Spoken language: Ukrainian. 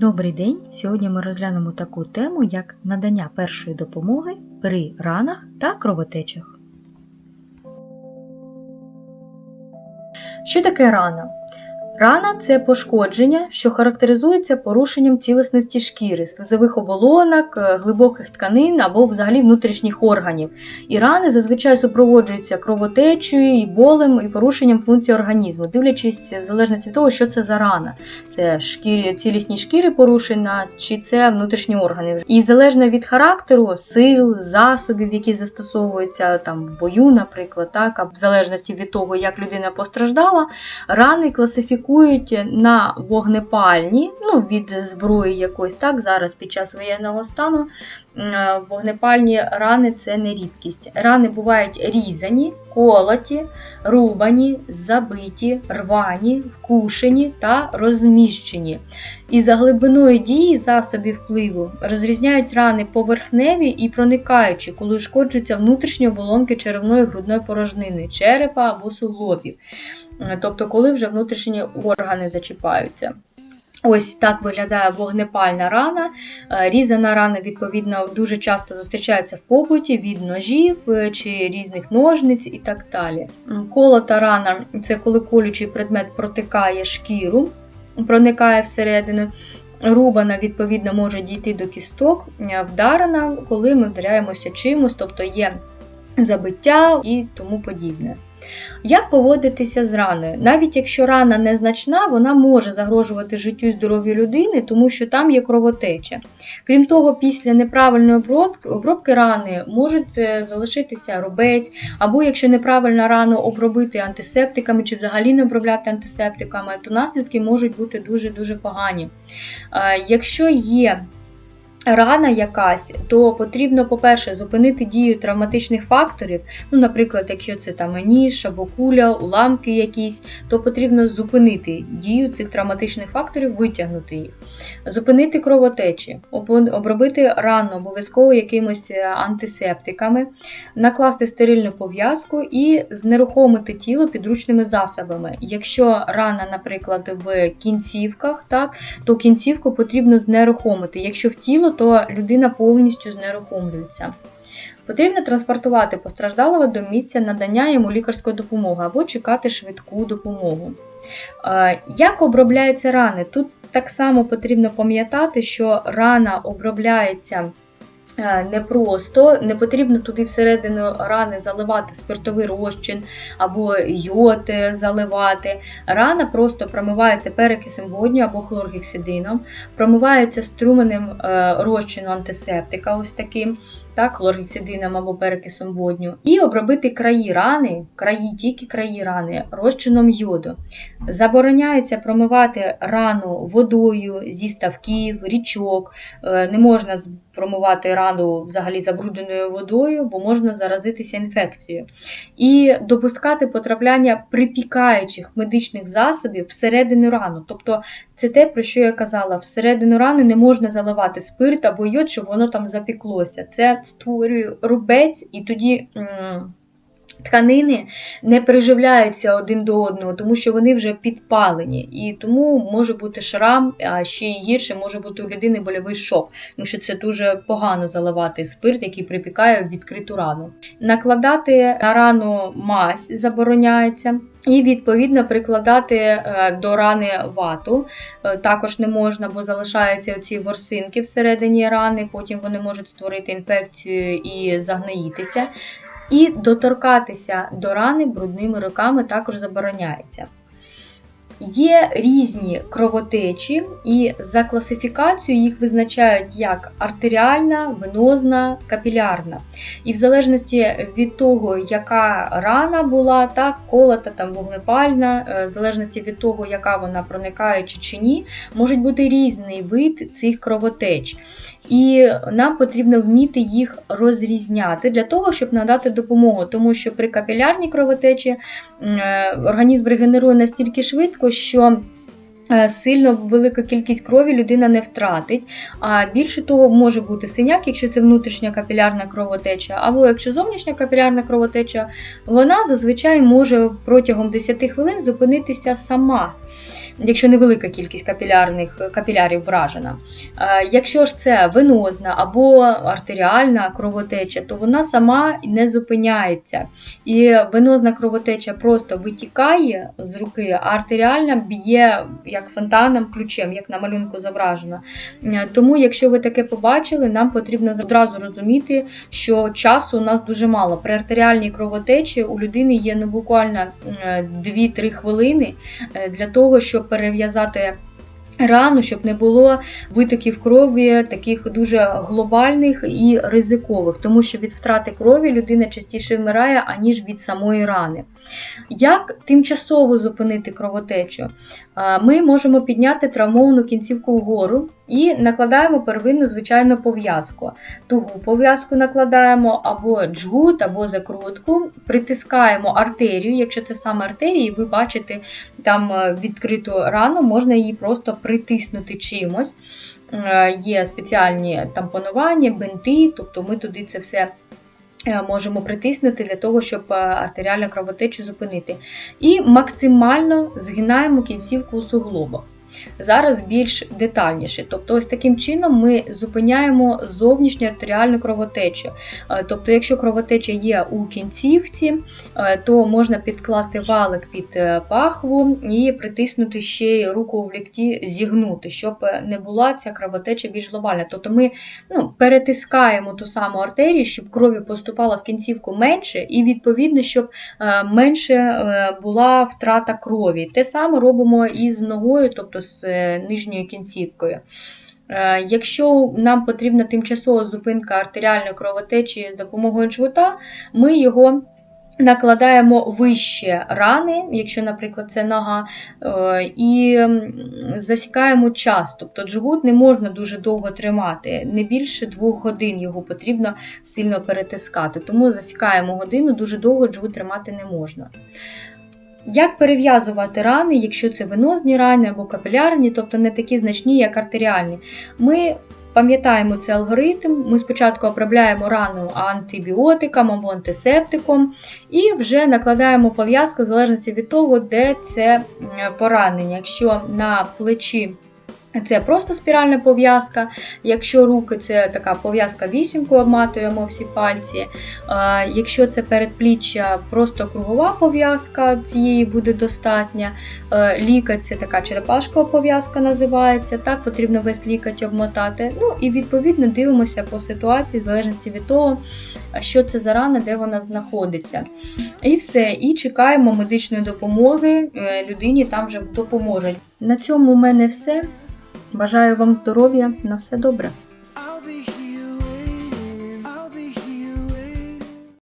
Добрий день! Сьогодні ми розглянемо таку тему, як надання першої допомоги при ранах та кровотечах. Що таке рана? Рана це пошкодження, що характеризується порушенням цілісності шкіри, слизових оболонок, е, глибоких тканин або взагалі внутрішніх органів. І рани зазвичай супроводжуються кровотечею, і болем і порушенням функції організму, дивлячись в залежності від того, що це за рана. Це шкірі, цілісні шкіри порушена, чи це внутрішні органи. І залежно від характеру, сил, засобів, які застосовуються там в бою, наприклад, так, а в залежності від того, як людина постраждала, рани класифікують на вогнепальні, ну від зброї якось так. Зараз під час воєнного стану е, вогнепальні рани це не рідкість. Рани бувають різані, колоті, рубані, забиті, рвані, вкушені та розміщені. І за глибиною дії засобів впливу розрізняють рани поверхневі і проникаючі, коли ушкоджуються внутрішні оболонки черевної грудної порожнини, черепа або суглобів. Тобто, коли вже внутрішні органи зачіпаються. Ось так виглядає вогнепальна рана. Е, Різана рана, відповідно, дуже часто зустрічається в побуті від ножів е, чи різних ножниць і так далі. Колота рана це коли колючий предмет протикає шкіру, проникає всередину. Рубана, відповідно, може дійти до кісток, Е, вдарена, коли ми вдаряємося чимось, тобто є забиття і тому подібне. Як поводитися з раною? Навіть якщо рана незначна, вона може загрожувати життю і здоров'ю людини, тому що там є кровотеча. Крім того, після неправильної обробки, рани може е, залишитися рубець, або якщо неправильно рану обробити антисептиками чи взагалі не обробляти антисептиками, то наслідки можуть бути дуже-дуже погані. Е, Якщо є рана якась, то потрібно, по-перше, зупинити дію травматичних факторів. Ну, наприклад, якщо це там ніж або куля, уламки якісь, то потрібно зупинити дію цих травматичних факторів, витягнути їх, зупинити кровотечі, обробити рану обов'язково якимось е, антисептиками, накласти стерильну пов'язку і знерухомити тіло підручними засобами. Якщо рана, наприклад, в кінцівках, так, то кінцівку потрібно знерухомити. Якщо в тіло, то людина повністю знерухомлюється. Потрібно транспортувати постраждалого до місця надання йому лікарської допомоги або чекати швидку допомогу. Е, Як обробляються рани? Тут так само потрібно пам'ятати, що рана обробляється непросто, не потрібно туди всередину рани заливати спиртовий розчин або йод е, заливати. Рана просто промивається перекисом водню або хлоргексидином, промивається струменем е, розчину антисептика, ось таким, так, хлоргексидином або перекисом водню, і обробити краї рани, краї, тільки краї рани розчином йоду. Забороняється промивати рану водою зі ставків, річок. Е, Не можна промивати рану взагалі забрудненою водою, бо можна заразитися інфекцією. І допускати потрапляння припікаючих медичних засобів всередину рану. Тобто це те, про що я казала, всередину рани не можна заливати спирт або йод, щоб воно там запіклося. Це створює рубець, і тоді. Тканини не приживляються один до одного, тому що вони вже підпалені, і тому може бути шрам, а ще й гірше може бути у людини больовий шок, тому що це дуже погано заливати спирт, який припікає в відкриту рану. Накладати на рану мазь забороняється. І відповідно прикладати е, до рани вату е, також не можна, бо залишаються ці ворсинки всередині рани, потім вони можуть створити інфекцію і загноїтися. І доторкатися до рани брудними руками також забороняється. Є різні кровотечі, і за класифікацією їх визначають як артеріальна, венозна, капілярна. І в залежності від того, яка рана була, так, колота, там, вогнепальна, е, в залежності від того, яка вона проникаюча чи ні, може бути різний вид цих кровотеч. І нам потрібно вміти їх розрізняти для того, щоб надати допомогу, тому що при капілярній кровотечі е, організм регенерує настільки швидко, що е, сильно велика кількість крові людина не втратить. А більше того, може бути синяк, якщо це внутрішня капілярна кровотеча, або якщо зовнішня капілярна кровотеча, вона зазвичай може протягом 10 хвилин зупинитися сама. Якщо невелика кількість капілярних капілярів вражена. Е, Якщо ж це венозна або артеріальна кровотеча, то вона сама не зупиняється. І венозна кровотеча просто витікає з руки, а артеріальна б'є як фонтаном ключем, як на малюнку зображено. Е, Тому, якщо ви таке побачили, нам потрібно одразу розуміти, що часу у нас дуже мало. При артеріальній кровотечі у людини є ну, буквально е, 2-3 хвилини е, для того, щоб перев'язати. Рану, щоб не було витоків крові таких дуже глобальних і ризикових, тому що від втрати крові людина частіше вмирає, аніж від самої рани. Як тимчасово зупинити кровотечу? Ми можемо підняти травмовану кінцівку вгору і накладаємо первинну звичайну пов'язку. Тугу пов'язку накладаємо або джгут, або закрутку, притискаємо артерію. Якщо це саме артерія, і ви бачите там е, відкриту рану, можна її просто притиснути чимось. Е, Є спеціальні тампонування, бинти, тобто ми туди це все е, можемо притиснути для того, щоб артеріальну кровотечу зупинити. І максимально згинаємо кінцівку у суглобах. Зараз більш детальніше. Тобто, ось таким чином ми зупиняємо зовнішню артеріальну кровотечу. Е, Тобто, якщо кровотеча є у кінцівці, е, то можна підкласти валик під е, пахву і притиснути ще й руку в лікті, зігнути, щоб не була ця кровотеча більш глобальна. Тобто ми ну, перетискаємо ту саму артерію, щоб крові поступала в кінцівку менше, і відповідно, щоб менше була втрата крові. Те саме робимо і з ногою, тобто з е, нижньою кінцівкою. Е, Якщо нам потрібна тимчасова зупинка артеріальної кровотечі з допомогою джгута, ми його накладаємо вище рани, якщо, наприклад, це нога, е, і засікаємо час. Тобто джгут не можна дуже довго тримати, не більше двох годин його потрібно сильно перетискати. Тому засікаємо годину, дуже довго джгут тримати не можна. Як перев'язувати рани, якщо це венозні рани або капілярні, тобто не такі значні, як артеріальні? Ми пам'ятаємо цей алгоритм. Ми спочатку обробляємо рану антибіотиком або антисептиком, і вже накладаємо пов'язку в залежності від того, де це поранення. Якщо на плечі це просто спіральна пов'язка. Якщо руки, це така пов'язка вісімку, обматуємо всі пальці. Якщо це передпліччя, просто кругова пов'язка, цієї буде достатня. Е, Лікоть це така черепашкова пов'язка називається. Так, потрібно весь лікоть обмотати. Ну і відповідно дивимося по ситуації, в залежності від того, що це за рана, де вона знаходиться. І все. І чекаємо медичної допомоги. Е, Людині там вже допоможуть. На цьому у мене все. Бажаю вам здоров'я, на все добре.